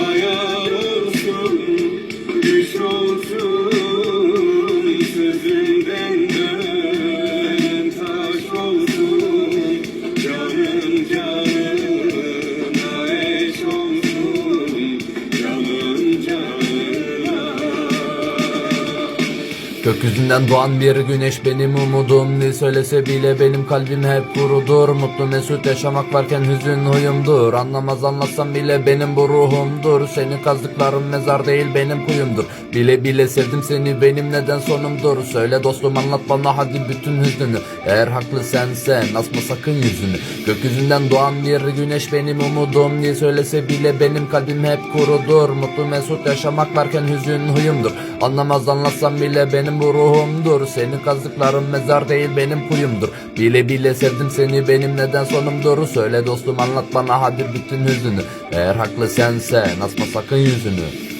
Hayır. Gökyüzünden doğan bir güneş benim umudum. Ne söylese bile benim kalbim hep kurudur Mutlu mesut yaşamak varken hüzün huyumdur. Anlamaz anlatsam bile benim bu ruhumdur. Seni kazdıklarım mezar değil benim kuyumdur. Bile bile sevdim seni benim neden sonumdur? Söyle dostum anlat bana hadi bütün hüznünü. Eğer haklı sensen asma sakın yüzünü. Gökyüzünden doğan bir güneş benim umudum. Diye söylese bile benim kalbim hep kurudur Mutlu mesut yaşamak varken hüzün huyumdur. Anlamaz anlatsam bile benim bu ruhumdur. Seni kazdıklarım mezar değil benim kuyumdur. Bile bile sevdim seni benim neden sonumdur. Söyle dostum anlat bana hadi bütün hüznünü. Eğer haklı sensen asma sakın yüzünü